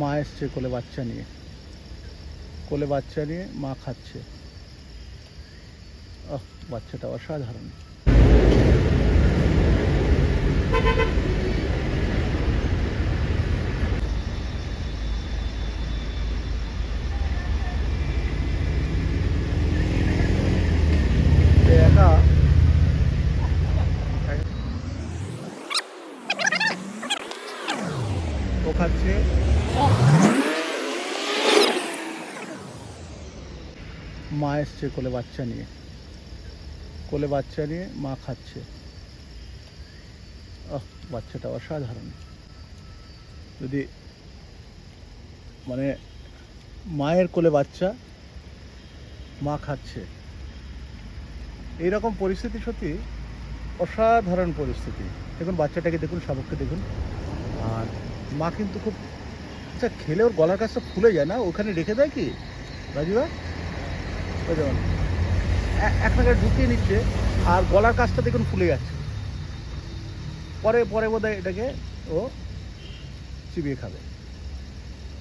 মা এসছে কোলে বাচ্চা নিয়ে। কোলে বাচ্চা নিয়ে মা খাচ্ছে। বাচ্চাটা অসাধারণ। ও খাচ্ছে। মা এসছে কোলে বাচ্চা নিয়ে। কোলে বাচ্চা নিয়ে মা খাচ্ছে। আহ, বাচ্চাটা অসাধারণ। যদি মানে মায়ের কোলে বাচ্চা, মা খাচ্ছে। এইরকম পরিস্থিতি সত্যি অসাধারণ পরিস্থিতি। দেখুন, বাচ্চাটাকে দেখুন, শাবককে দেখুন। আর মা কিন্তু খুব আচ্ছা খেলে ওর গলার কাছটা ফুলে যায় না? ওখানে রেখে দেয় কি? রাজুদা ওই যেমন এক জায়গায় ঢুকিয়ে নিচ্ছে, আর গলার কাছটা দেখুন ফুলে যাচ্ছে। পরে পরে বোধ এটাকে ও চিবিয়ে খাবে।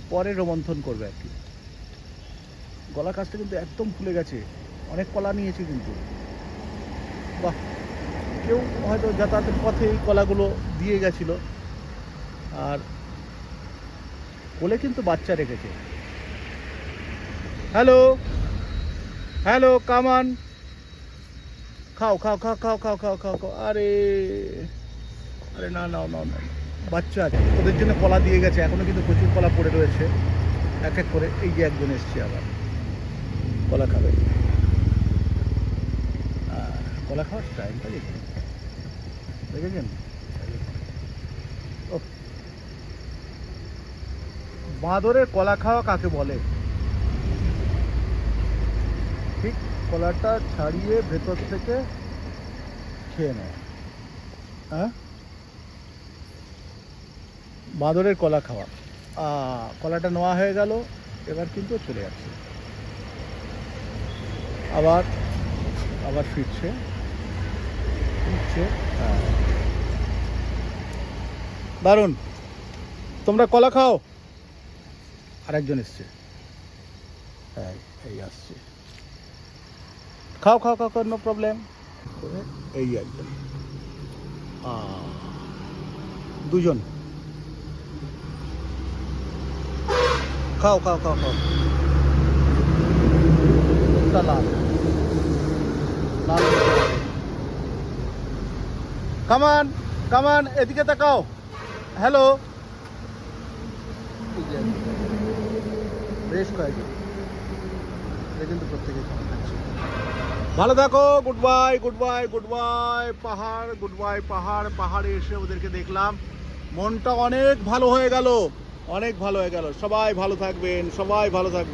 পরে রোমন্থন করবে আর কি। গলার কাছটা কিন্তু একদম ফুলে গেছে। অনেক কলা নিয়েছে কিন্তু। বাহ! কেউ হয়তো যাতায়াতের পথে এই কলাগুলো দিয়ে গেছিল। আর কোলে কিন্তু বাচ্চা রেখেছে। হ্যালো? হ্যালো কামান খাও খাও খাও খাও খাও খাও খাও খাও। আরে আরে না না না নাও বাচ্চা আছে। ওদের জন্য কলা দিয়ে গেছে। এখনও কিন্তু প্রচুর কলা পড়ে রয়েছে। এক এক করে এই যে একজন এসছে আবার। কলা খাবে। কলা খাওয়ার স্টাইলটা দেখুন। দেখেছেন? ও বাঁদরের কলা খাওয়া কাকে বলে? ঠিক কলাটা ছাড়িয়ে ভেতর থেকে খেয়ে নেয় হ্যাঁ? বাঁদরের কলা খাওয়া। কলাটা নেওয়া হয়ে গেল, এবার কিন্তু চলে যাচ্ছে। আবার আবার ফিরছে। ফিরছে হ্যাঁ। দারুণ। তোমরা কলা খাও? আরেকজন এসছে। হ্যাঁ এই আসছে। খাও খাও খাও নো প্রবলেম এই একজন দুজন। খাও খাও খাও খাও। লাল। লাল কামান কামান এদিকে তাকাও। হ্যালো বেশ কয়েকজন। এটা কিন্তু প্রত্যেকে ভালো থাকো good bye good bye good bye পাহাড় গুড বাই পাহাড়, পাহাড়ে এসে ওদেরকে দেখলাম। মনটা অনেক ভালো হয়ে গেল, অনেক ভালো হয়ে গেল। সবাই ভালো থাকবেন, সবাই ভালো থাকবেন।